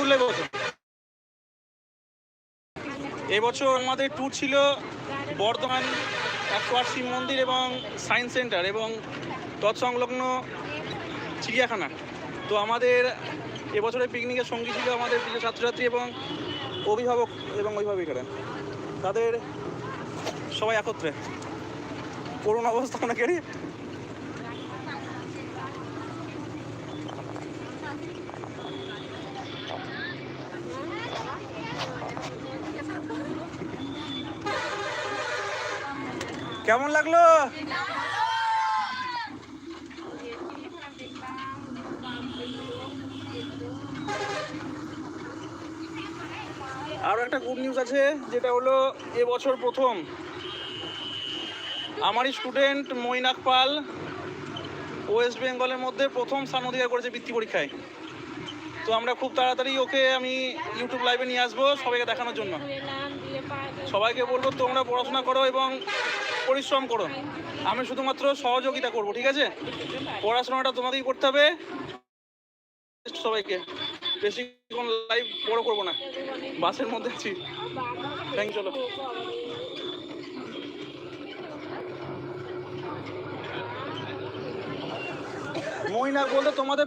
উঠলে বছর এবছর আমাদের ট্যুর ছিল বর্ধমান একশো আট শিব মন্দির এবং সায়েন্স সেন্টার এবং তৎসংলগ্ন চিড়িয়াখানা। তো আমাদের এবছরের পিকনিকের সঙ্গী ছিল আমাদের প্রিয় ছাত্রছাত্রী এবং অভিভাবক এবং অভিভাবিকারা তাদের সবাই একত্রে। করুণ অবস্থা অনেকেরই। কেমন লাগল? আরও একটা গুড নিউজ আছে, যেটা হলো এবছর প্রথম আমারই স্টুডেন্ট মৈনাক পাল ওয়েস্ট বেঙ্গলের মধ্যে প্রথম স্থান অধিকার করেছে বৃত্তি পরীক্ষায়। তো আমরা খুব তাড়াতাড়ি ওকে আমি ইউটিউব লাইভে নিয়ে আসব সবাইকে দেখানোর জন্য। সবাইকে বলব তোমরা পড়াশোনা করো এবং পরিশ্রম করো আমি শুধুমাত্র সহযোগিতা করব, ঠিক আছে? পড়াশোনাটা তোমাকেই করতে হবে। সবাইকে। বেশিক্ষণ লাইভ বড় করব না। বাসের মধ্যে আছি। থ্যাংক চলো। মহিলা বলতে তোমাদের